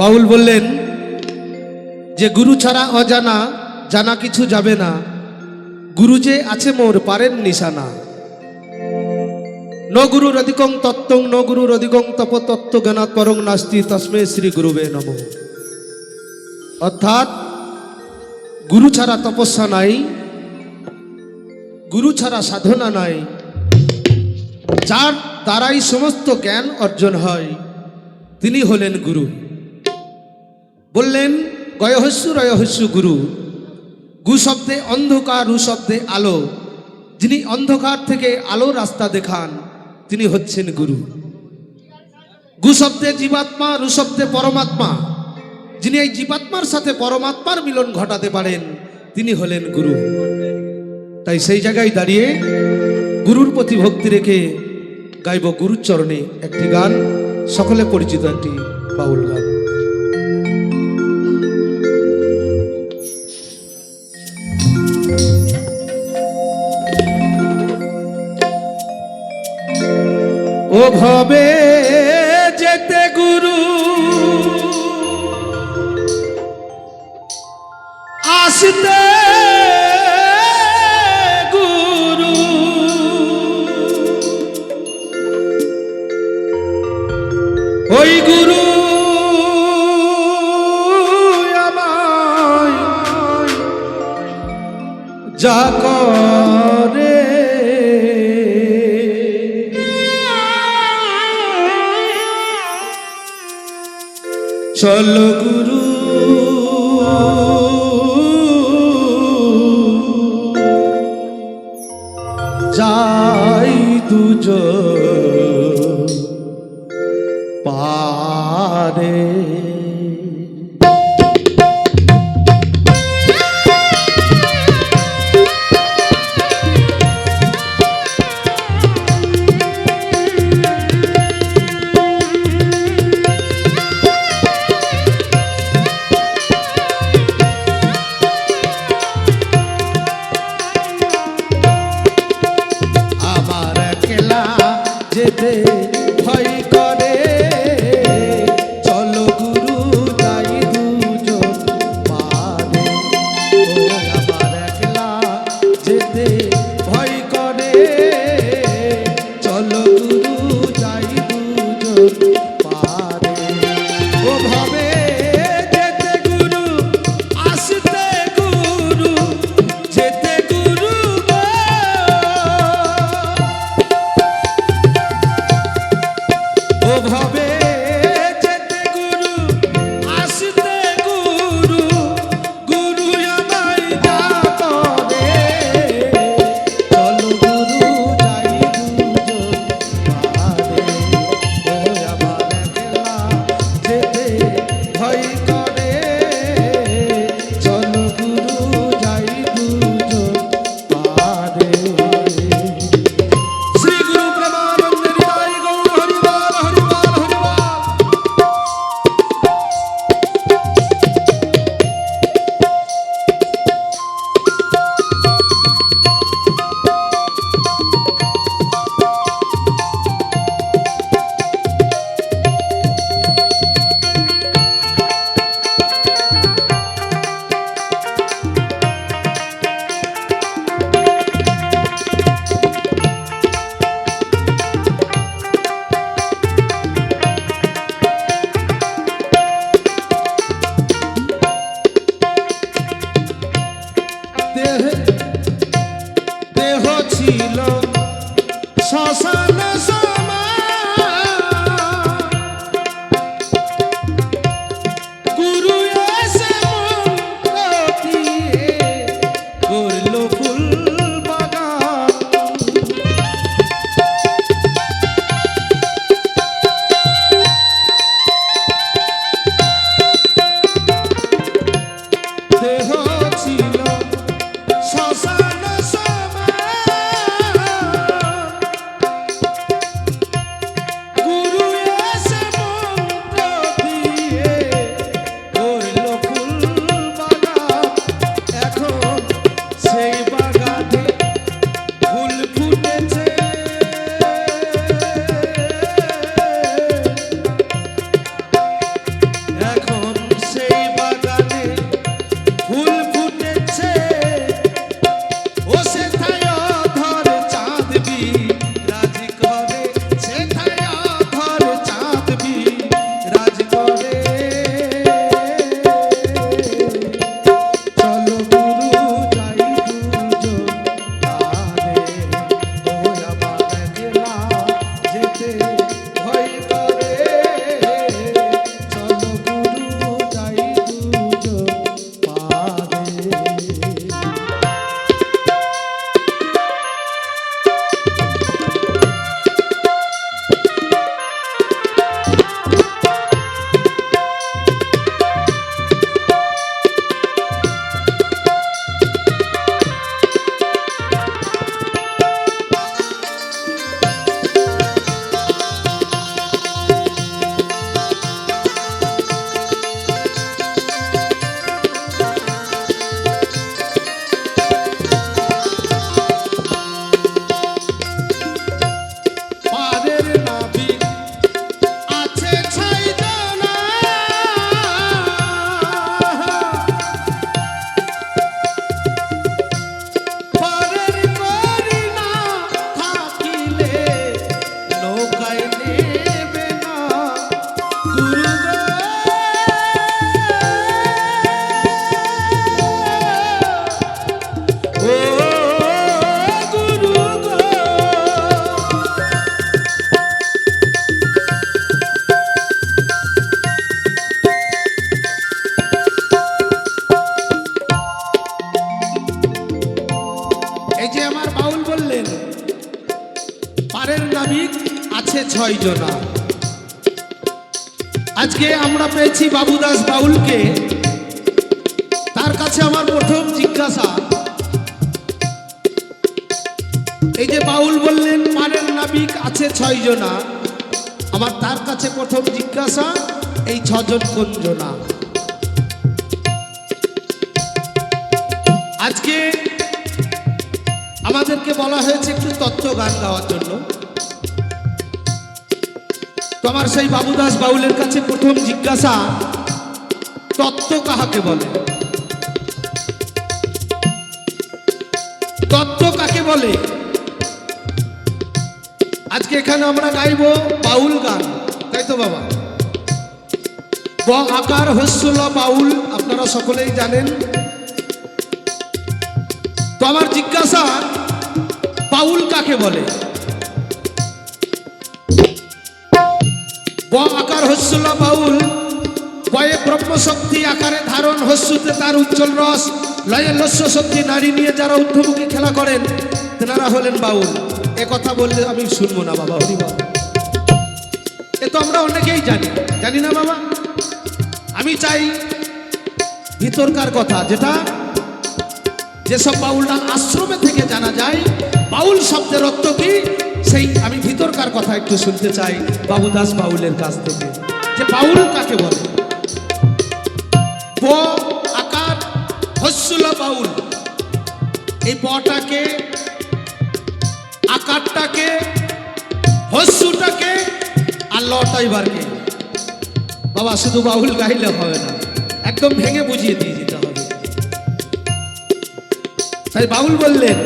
বাউল বললেন, যে গুরু ছাড়া অজানা, জানা কিছু যাবে না। গুরু যে আছে মোর পারেন নিশানা। ন গুরুর অধিকং তত্ত্বং, ন গুরুর অধিকং তপ তত্ত্ব জ্ঞানাৎ পরং নাস্তি তস্মে শ্রী গুরুবে নম। অর্থাৎ, গুরু ছাড়া তপস্যা নাই, গুরু ছাড়া সাধনা নাই। যার দ্বারাই সমস্ত জ্ঞান অর্জন হয়, তিনি হলেন গুরু। বললেন, গয়হস্যু রয়হস্যু গুরু। গু শব্দে অন্ধকার, রু শব্দে আলো। যিনি অন্ধকার থেকে আলো রাস্তা দেখান, তিনি হচ্ছেন গুরু। গু শব্দে জীবাত্মা, রু শব্দে পরমাত্মা। যিনি এই জীবাত্মার সাথে পরমাত্মার মিলন ঘটাতে পারেন, তিনি হলেন গুরু। তাই সেই জায়গায় দাঁড়িয়ে গুরুর প্রতি ভক্তি রেখে গাইব গুরুর চরণে একটি গান। সকলে পরিচিত একটি বাউল গান। ভবে যেতে গুরু। আসতে গুরু। ওই গুরু আমায় যা করে। চলো গুরু। যেতে ভয় করে। শ্মশানে ছয় জনা। আজকে আমরা পেয়েছি বাবুদাস বাউলকে। তার কাছে আমার প্রথম জিজ্ঞাসা। এই যে বাউল বললেন পারের নাবিক আছে ছয় জনা। আমার তার কাছে প্রথম জিজ্ঞাসা, এই ছজন কোন জনা? আজকে আমাদেরকে বলা হয়েছে একটু তত্ত্ব গান গাওয়ার জন্য। তো আমার সেই বাবুদাস বাউলের কাছে প্রথম জিজ্ঞাসা, তত্ত্ব কাহাকে বলে? তত্ত্ব কাকে বলে? আজকে এখানে আমরা গাইবো বাউল গান, তাই তো বাবা? ব আকার হস্যল বাউল, আপনারা সকলেই জানেন। তো আমার জিজ্ঞাসা, বাউল কাকে বলে? ব আকার হস্যল বাউল। বয়ে ব্রহ্মশক্তি আকারে ধারণ হস্যুতে তার উজ্জ্বল রস। লয়ে লস্য শক্তি নারী নিয়ে যারা ঊর্ধ্বমুখী খেলা করেন, তেনারা হলেন বাউল। এ কথা বললে আমি শুনব না বাবা, হরিবাল। এ তো আমরা অনেকেই জানি। জানি না বাবা? আমি চাই ভিতরকার কথা, যেটা যেসব বাউলটা আশ্রমে থেকে জানা যায়, বাউল শব্দের অর্থ কি? সেই আমি ভিতরকার কথা একটু শুনতে চাই বাবুদাস বাউলের কাছ থেকে। যে বাউল কাকে বলে? আকার বাউল। এই বটাকে, আকারটাকে হস্যুটাকে আর লটাইবারকে বাবা, শুধু বাউল গাইলে হবে না, একদম ভেঙে বুঝিয়ে দিয়ে দিতে হবে। তাই বাউল বললেন